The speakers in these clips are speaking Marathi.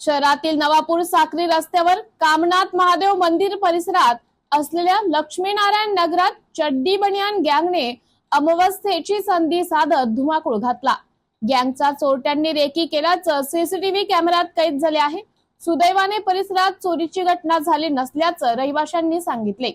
शहरातील नवापूर साक्री रस्त्यावर कामनाथ महादेव मंदिर परिसरात असलेल्या लक्ष्मीनारायण नगरात चड्डी बनियान गँगने अमावस्थेची संधी साधत धुमाकूळ घातला. गँगचा चोरट्यांनी रेकी केल्याचं सीसीटीव्ही कॅमेऱ्यात कैद झाले आहे. सुदैवाने परिसरात चोरीची घटना झाली नसल्याचं रहिवाशांनी सांगितले.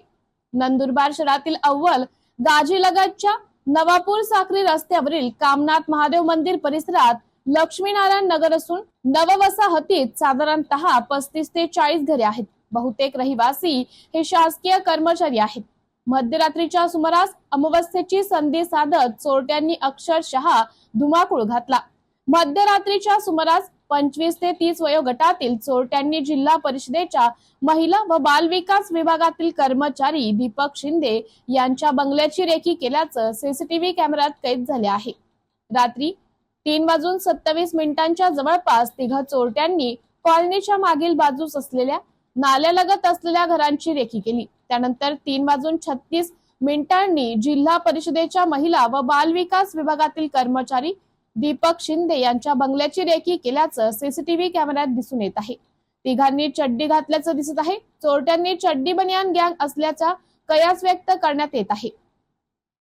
नंदुरबार शहरातील अव्वल गाजीलगतच्या नवापूर साक्री रस्त्यावरील कामनाथ महादेव मंदिर परिसरात लक्ष्मीनारायण नगर असून नववसाहतीत साधारणतः पस्तीस ते चाळीस घरे आहेत. बहुतेक रहिवासी हे शासकीय कर्मचारी आहेत. मध्यरात्रीच्या सुमारास अमावस्येची संधी साधत चोरट्यांनी अक्षरशः धुमाकूळ घातला. मध्यरात्रीच्या सुमारास पंचवीस ते तीस वयोगटातील चोरट्यांनी जिल्हा परिषदेच्या महिला व बाल विकास विभागातील कर्मचारी दीपक शिंदे यांच्या बंगल्याची रेखी केल्याचं सीसीटीव्ही कॅमेऱ्यात कैद झाले आहे. रात्री तीन वाजून सत्तावीस मिनिटांच्या जवळपास तिघा चोरट्यांनी कॉलनीच्या मागील बाजूस असलेल्या नाल्यालगत असलेल्या घरांची रेखी केली. त्यानंतर तीन वाजून छत्तीस मिनिटांनी जिल्हा परिषदेच्या महिला व बाल विकास विभागातील कर्मचारी दीपक शिंदे यांच्या बंगल्याची रेखी केल्याचं सीसीटीव्ही कॅमेऱ्यात दिसून येत आहे. तिघांनी चड्डी घातल्याचं दिसत आहे. चोरट्यांनी चड्डी बनियान गँग असल्याचा कयास व्यक्त करण्यात येत आहे.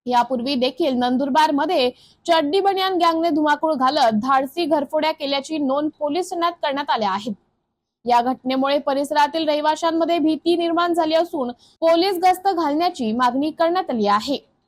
यापूर्वी देखील नंदुरबारमध्ये चड्डी बनियान गँगने धुमाकूळ घालत धाडसी घरफोड्या केल्याची नोंद पोलीस ठाण्यात करण्यात आल्या आहेत. या घटनेमुळे परिसरातील रहिवाशांमध्ये भीती निर्माण झाली असून पोलीस गस्त घालण्याची मागणी करण्यात आली आहे.